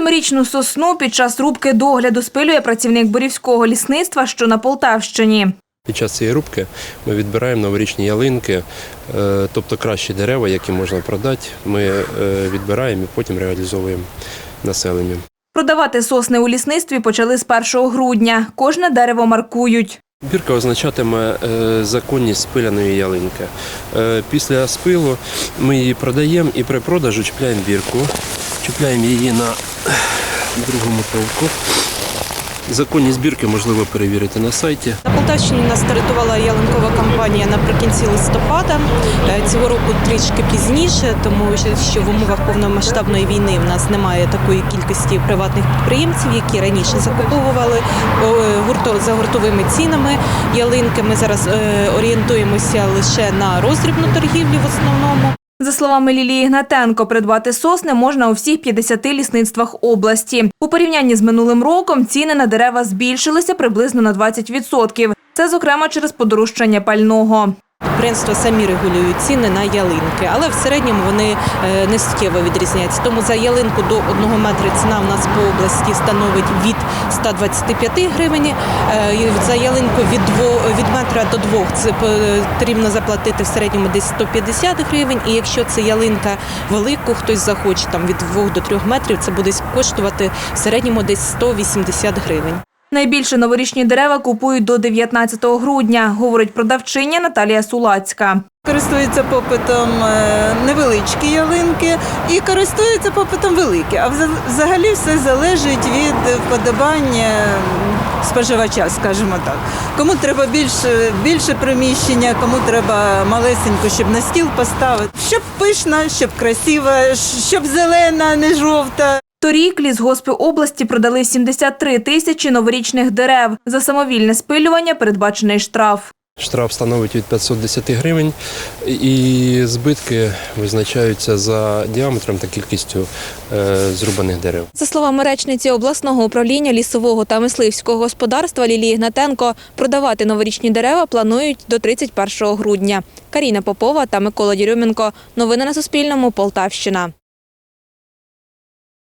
Новорічну сосну під час рубки догляду спилює працівник Борівського лісництва, що на Полтавщині. Під час цієї рубки ми відбираємо новорічні ялинки, е, тобто кращі дерева, які можна продати. Ми е, відбираємо і потім реалізовуємо населенню. Продавати сосни у лісництві почали з 1 грудня. Кожне дерево маркують. Бірка означатиме е, законність спиляної ялинки. Після спилу ми її продаємо і при продажу чіпляємо бірку, чіпляємо її на другому товку. Законність бірки можливо перевірити на сайті. На Полтавщині нас стартувала ялинкова кампанія наприкінці листопада. Е, Цього року трішки пізніше, тому що- в умовах повномасштабної війни в нас немає такої кількості приватних підприємців, які раніше закуповували е, за гуртовими цінами ялинки. Ми зараз е, орієнтуємося лише на роздрібну торгівлю в основному. За словами Лілії Гнатенко, придбати сосни можна у всіх 50 лісництвах області. У порівнянні з минулим роком ціни на дерева збільшилися приблизно на 20%. Це, зокрема, через подорожчання пального. Підприємства самі регулюють ціни на ялинки, але в середньому вони е, не суттєво відрізняються. Тому за ялинку до 1 метра ціна в нас по області становить від 125 гривень. Е, За ялинку від, дво, від метра до двох це потрібно заплатити в середньому десь 150 гривень. І якщо це ялинка велику, хтось захоче там від 2 до 3 метрів, це буде коштувати в середньому десь 180 гривень. Найбільше новорічні дерева купують до 19 грудня, говорить продавчиня Наталія Сулацька. Користуються попитом е, невеличкі ялинки і користуються попитом великі. А вза- взагалі все залежить від вподобання споживача, скажімо так. Кому треба більше, більше приміщення, кому треба малесенько, щоб на стіл поставити, щоб пишна, щоб красива, щоб зелена, не жовта. Торік лісгоспи області продали 73 тисячі новорічних дерев. За самовільне спилювання передбачений штраф. Штраф становить від 510 гривень, і збитки визначаються за діаметром та кількістю е, зрубаних дерев. За словами речниці обласного управління лісового та мисливського господарства Лілії Гнатенко, продавати новорічні дерева планують до 31 грудня. Каріна Попова та Микола Дірюменко. Новини на Суспільному. Полтавщина.